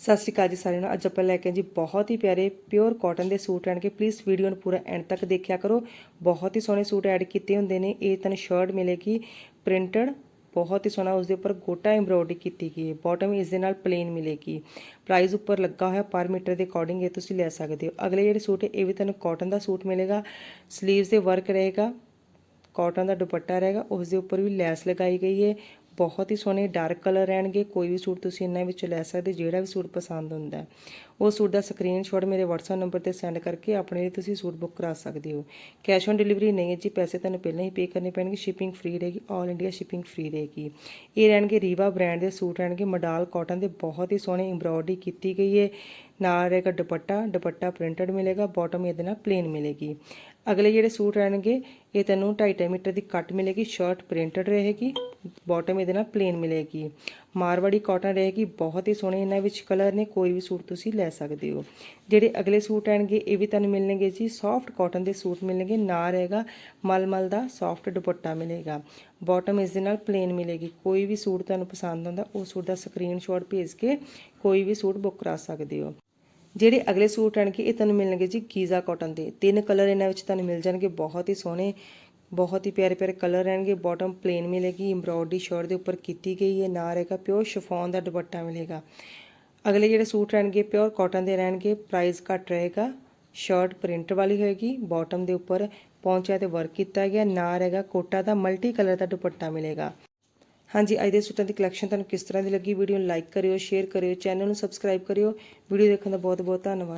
ਸਤਿ ਸ਼੍ਰੀ ਅਕਾਲ ਜੀ ਸਾਰਿਆਂ ਨੂੰ। ਅੱਜ ਆਪਾਂ ਲੈ ਕੇ ਜੀ ਬਹੁਤ ਹੀ ਪਿਆਰੇ ਪਿਓਰ ਕਾਟਨ ਦੇ ਸੂਟ ਆਣ ਕੇ ਪਲੀਜ਼ ਵੀਡੀਓ ਨੂੰ ਪੂਰਾ ਐਂਡ ਤੱਕ ਦੇਖਿਆ ਕਰੋ। ਬਹੁਤ ਹੀ ਸੋਹਣੇ ਸੂਟ ਐਡ ਕੀਤੇ ਹੁੰਦੇ ਨੇ। ਇਹ ਤੁਹਾਨੂੰ ਸ਼ਰਟ ਮਿਲੇਗੀ ਪ੍ਰਿੰਟਡ ਬਹੁਤ ਹੀ ਸੋਹਣਾ ਉਸ ਦੇ ਉੱਪਰ ਗੋਟਾ ਐਮਬ੍ਰੋਇਡਰੀ ਕੀਤੀ ਗਈ ਹੈ। ਬਾਟਮ ਇਸ ਦੇ ਨਾਲ ਪਲੇਨ ਮਿਲੇਗੀ। ਪ੍ਰਾਈਸ ਉੱਪਰ ਲੱਗਾ ਹੋਇਆ ਪਰ ਮੀਟਰ ਦੇ ਅਕੋਰਡਿੰਗ ਇਹ ਤੁਸੀਂ ਲੈ ਸਕਦੇ ਹੋ। ਅਗਲੇ ਜਿਹੜੇ ਸੂਟ ਹੈ, ਇਹ ਵੀ ਤੁਹਾਨੂੰ ਕਾਟਨ ਦਾ ਸੂਟ ਮਿਲੇਗਾ। 슬ੀਵਸ ਦੇ ਵਰਕ ਰਹੇਗਾ। ਕਾਟਨ ਦਾ ਦੁਪੱਟਾ ਰਹੇਗਾ। ਉਸ ਦੇ ਉੱਪਰ ਵੀ ਲੈਸ ਲਗਾਈ ਗਈ ਹੈ। ਬਹੁਤ ਹੀ ਸੋਹਣੇ ਡਾਰਕ ਕਲਰ ਰਹਿਣਗੇ, ਕੋਈ ਵੀ ਸੂਟ ਤੁਸੀਂ ਇਹਨਾਂ ਵਿੱਚੋਂ ਲੈ ਸਕਦੇ, ਜਿਹੜਾ ਵੀ ਸੂਟ ਪਸੰਦ ਹੁੰਦਾ ਉਹ ਸੂਟ ਦਾ ਸਕਰੀਨਸ਼ਾਟ ਮੇਰੇ WhatsApp ਨੰਬਰ ਤੇ ਸੈਂਡ ਕਰਕੇ ਆਪਣੇ ਲਈ ਤੁਸੀਂ ਸੂਟ ਬੁੱਕ ਕਰਾ ਸਕਦੇ ਹੋ। ਕੈਸ਼ ਔਨ ਡਿਲੀਵਰੀ ਨਹੀਂ ਹੈ ਜੀ, ਪੈਸੇ ਤੁਹਾਨੂੰ ਪਹਿਲਾਂ ਹੀ ਪੇ ਕਰਨੇ ਪੈਣਗੇ ਸ਼ਿਪਿੰਗ ਫ੍ਰੀ ਰਹੇਗੀ ਆਲ ਇੰਡੀਆ ਸ਼ਿਪਿੰਗ ਫ੍ਰੀ ਰਹੇਗੀ। ਇਹ ਰਹਿਣਗੇ ਰੀਵਾ ਬ੍ਰਾਂਡ ਦੇ ਸੂਟ, ਰਹਿਣਗੇ ਮਡਾਲ ਕਾਟਨ ਦੇ, ਬਹੁਤ ਹੀ ਸੋਹਣੇ ਐਮਬ੍ਰੋਇਡਰੀ ਕੀਤੀ ਗਈ ਹੈ। ਨਾਲ ਰਹੇਗਾ ਦੁਪੱਟਾ ਦੁਪੱਟਾ ਪ੍ਰਿੰਟਡ ਮਿਲੇਗਾ ਬਾਟਮ ਇਹਦੇ ਨਾਲ ਪਲੇਨ ਮਿਲੇਗੀ। ਅਗਲੇ ਜਿਹੜੇ ਸੂਟ ਰਹਿਣਗੇ, ਇਹ ਤੈਨੂੰ 2.5 ਮੀਟਰ ਦੀ ਕੱਟ ਮਿਲੇਗੀ ਸ਼ਰਟ ਪ੍ਰਿੰਟਡ ਰਹੇਗੀ। ਬਾਟਮ ਇਹਦੇ ਨਾਲ ਪਲੇਨ ਮਿਲੇਗੀ। ਮਾਰਵਾੜੀ ਕਾਟਨ ਰਹੇਗੀ, ਬਹੁਤ ਹੀ ਸੋਹਣੇ ਇਹਨਾਂ ਵਿੱਚ ਕਲਰ ਨੇ, ਕੋਈ ਵੀ ਸੂਟ ਤੁਸੀਂ ਲੈ ਸਕਦੇ ਹੋ। ਜਿਹੜੇ ਅਗਲੇ ਸੂਟ ਰਹਿਣਗੇ ਇਹ ਵੀ ਤੁਹਾਨੂੰ ਮਿਲਣਗੇ ਜੀ ਸੌਫਟ ਕਾਟਨ ਦੇ ਸੂਟ ਮਿਲਣਗੇ, ਨਾ ਰਹੇਗਾ ਮਲਮਲ ਦਾ ਸੌਫਟ ਦੁਪੱਟਾ ਮਿਲੇਗਾ। ਬਾਟਮ ਇਸ ਦੇ ਨਾਲ ਪਲੇਨ ਮਿਲੇਗੀ, ਕੋਈ ਵੀ ਸੂਟ ਤੁਹਾਨੂੰ ਪਸੰਦ ਆਉਂਦਾ, ਉਹ ਸੂਟ ਦਾ ਸਕਰੀਨਸ਼ਾਟ ਭੇਜ ਕੇ ਕੋਈ ਵੀ ਸੂਟ ਬੁੱਕ ਕਰਾ ਸਕਦੇ ਹੋ। ਜਿਹੜੇ ਅਗਲੇ ਸੂਟ ਆਣਗੇ, ਇਹ ਤੁਹਾਨੂੰ ਮਿਲਣਗੇ ਜੀ ਗੀਜ਼ਾ ਕਾਟਨ ਦੇ। ਤਿੰਨ ਕਲਰ ਇਹਨਾਂ ਵਿੱਚ ਤੁਹਾਨੂੰ ਮਿਲ ਜਾਣਗੇ, ਬਹੁਤ ਹੀ ਸੋਹਣੇ ਬਹੁਤ ਹੀ ਪਿਆਰੇ ਪਿਆਰੇ ਕਲਰ ਰਹਿਣਗੇ। ਬਾਟਮ ਪਲੇਨ ਮਿਲੇਗੀ ਐਮਬ੍ਰੋਇਡਰੀ ਸ਼ਰਟ ਦੇ ਉੱਪਰ ਕੀਤੀ ਗਈ ਹੈ, ਨਾਲ ਰਹੇਗਾ ਪਿਓਰ ਸ਼ਿਫੋਨ ਦਾ ਦੁਪੱਟਾ ਮਿਲੇਗਾ। ਅਗਲੇ ਜਿਹੜੇ ਸੂਟ ਰਹਿਣਗੇ ਪਿਓਰ ਕਾਟਨ ਦੇ ਰਹਿਣਗੇ ਪ੍ਰਾਈਸ ਘੱਟ ਰਹੇਗਾ। ਸ਼ਰਟ ਪ੍ਰਿੰਟ ਵਾਲੀ ਹੋਏਗੀ ਬਾਟਮ ਦੇ ਉੱਪਰ ਪੌਂਚਿਆਂ ਤੇ ਵਰਕ ਕੀਤਾ ਗਿਆ, ਨਾਲ ਰਹੇਗਾ ਕੋਟਾ ਦਾ ਮਲਟੀ ਕਲਰ ਦਾ ਦੁਪੱਟਾ ਮਿਲੇਗਾ। ਹਾਂਜੀ, ਅੱਜ ਦੇ ਸੂਟਾਂ ਦੀ ਕਲੈਕਸ਼ਨ ਤੁਹਾਨੂੰ ਕਿਸ ਤਰ੍ਹਾਂ ਦੀ ਲੱਗੀ? ਵੀਡੀਓ ਨੂੰ ਲਾਈਕ ਕਰਿਓ ਸ਼ੇਅਰ ਕਰਿਓ ਚੈਨਲ ਨੂੰ ਸਬਸਕ੍ਰਾਈਬ ਕਰਿਓ। ਵੀਡੀਓ ਦੇਖਣ ਦਾ ਬਹੁਤ ਬਹੁਤ ਧੰਨਵਾਦ।